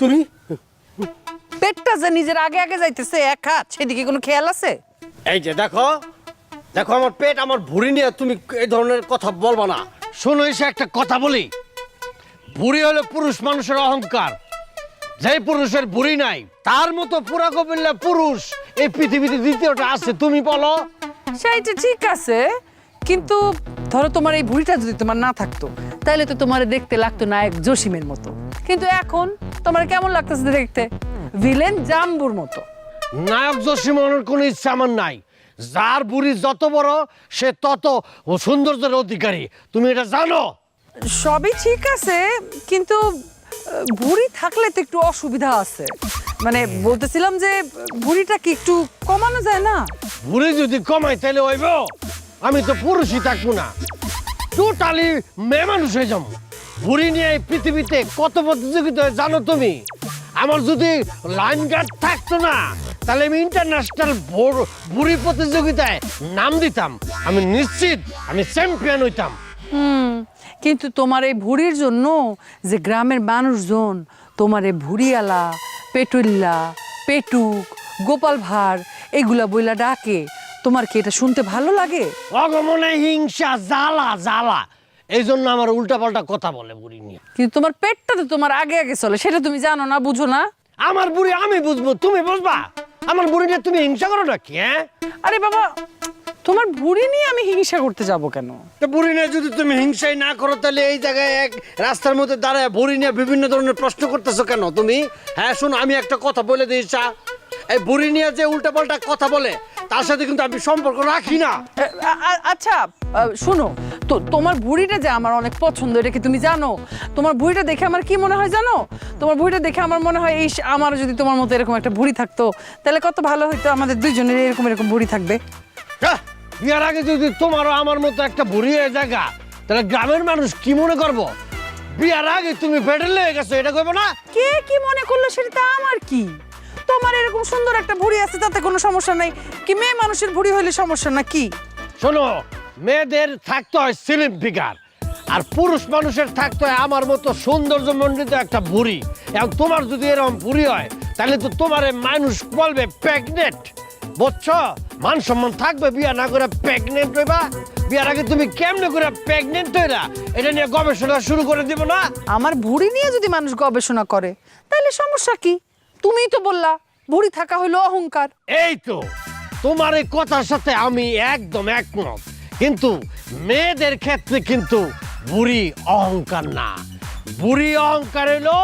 তুমি? পেটটা যে নিজের আগে আগে যাইতেছে এক হাত সেদিকে কোনো খেয়াল আছে? এই যে দেখো দেখো আমার পেট আমার ভুঁড়ি নিয়ে তুমি এই ধরনের কথা বলবা না। শোনো এসে একটা কথা বলি। ভুঁড়ি হলো পুরুষ মানুষের অহংকার। যেই পুরুষের ভুঁড়ি নাই তার মতো পুরা কপিল্লা পুরুষ এই পৃথিবীতে দ্বিতীয়টা আছে তুমি বলো। সেইটা ঠিক আছে কিন্তু ধরো তোমার এই ভুঁড়িটা যদি তোমার না থাকতো তাহলে তো তোমার দেখতে লাগতো না এক জসিমের মতো। কিন্তু এখন তোমার কেমন লাগতেছে দেখতে? ভিলেন জাম্বুর মতো। নায়ক জসিমনের কোনো ইচ্ছা আমার নাই। যার বুড়ি যত বড় সে তত ও সৌন্দর্যের অধিকারী। তুমি এটা জানো? সবই ঠিক আছে কিন্তু ভুঁড়ি থাকলে তো একটু অসুবিধা আছে। মানে বলতেছিলাম যে ভুঁড়িটা কি একটু কমানো যায় না? বুড়ি যদি কমাই তাহলে হইব? আমি তো পুরুষই থাকব না। টোটালি মেয়ে মানুষ হয়ে যাব। বুড়ি নিয়ে এই পৃথিবীতে কত প্রতিযোগিতা হয় জানো তুমি? আমার যদি লাইন গার্ড থাকতো না তাহলে আমি ইন্টারন্যাশনাল বুড়ি প্রতিযোগিতায় নাম দিতাম। আমি নিশ্চিত আমি চ্যাম্পিয়ন হইতাম। হুম কিন্তু তোমার এই ভুঁড়ির জন্য যে গ্রামের মানুষজন তোমার এই ভুঁড়িয়ালা পেটুল্লা পেটুক গোপাল ভাঁড় এগুলা বইলা ডাকে তোমার কি এটা শুনতে ভালো লাগে? অগমনে হিংসা জ্বালা জ্বালা। এই জন্য আমার উল্টাপাল্টা কথা বলে বুড়ি নিয়ে। কিন্তু তোমার পেটটা তো তোমার আগে আগে চলে সেটা তুমি জানো না বুঝো না। আমার বুড়ি আমি বুঝব তুমি বুঝবা? আমার বুড়ি নিয়ে তুমি হিংসা করো নাকি হ্যাঁ? আরে বাবা তোমার ভুঁড়ি নিয়ে আমি হিংসা করতে যাব কেন? তো বুড়ি নিয়ে যদি তুমি হিংসাই না করো তাহলে এই জায়গায় এক রাস্তার মধ্যে দাঁড়ায় বুড়ি নিয়ে বিভিন্ন ধরনের প্রশ্ন করতেছো কেন তুমি? হ্যাঁ শোনো আমি একটা কথা বলে দিই চা। এই বুড়ি নিয়ে যে উল্টাপাল্টা কথা বলে তার সাথে কিন্তু আমি সম্পর্ক রাখি না। আচ্ছা শোনো তো তোমার ভুঁড়িটা যে আমার অনেক পছন্দ এটা কি তুমি জানো? তোমার ভুঁড়িটা দেখে আমার কি মনে হয় জানো? তোমার ভুঁড়িটা দেখে আমার মনে হয় এই আমার যদি তোমার মতো এরকম একটা ভুঁড়ি থাকতো তাহলে কত ভালো হতো আমাদের দুইজনের এরকম এরকম ভুঁড়ি থাকবে। হ্যাঁ, বিয়ার আগে যদি তোমারও আমার মতো একটা বুড়ি হয়ে জায়গা তাহলে গ্রামের মানুষ কি মনে করব? বিয়ার আগে তুমি পেটেল হয়ে গেছো এটা করব না? কে কি মনে করল সেটা আমার কি? তোমার এরকম সুন্দর একটা ভুঁড়ি আছে তাতে কোনো সমস্যা নাই। কি মেয়ে মানুষের ভুঁড়ি হলে সমস্যা না কি? শোনো মেয়েদের থাকতে হয় সিলিম ফিগার আর পুরুষ মানুষের থাকতে হয় আমার মতো সৌন্দর্য মণ্ডিত একটা বুড়ি। এবং তোমার যদি এরকম বুড়ি হয় তাহলে তো তোমার মানুষ বলবে প্রেগনেন্ট। বুঝছ? মান সম্মান থাকবে বিয়া না করে প্রেগনেন্ট হইবা। বিয়ার আগে তুমি কেমনে করে প্রেগনেন্ট হইলা? এটা নিয়ে গবেষণা শুরু করে দিব না? আমার ভুঁড়ি নিয়ে যদি মানুষ গবেষণা করে তাহলে সমস্যা কি? তুমিই তো বললা ভুঁড়ি থাকা হলো অহংকার। এই তো তোমার এই কথার সাথে আমি একদম একমত। কিন্তু মেয়েদের ক্ষেত্রে কিন্তু বুড়ি অহংকার না। বুড়ি অহংকার হলো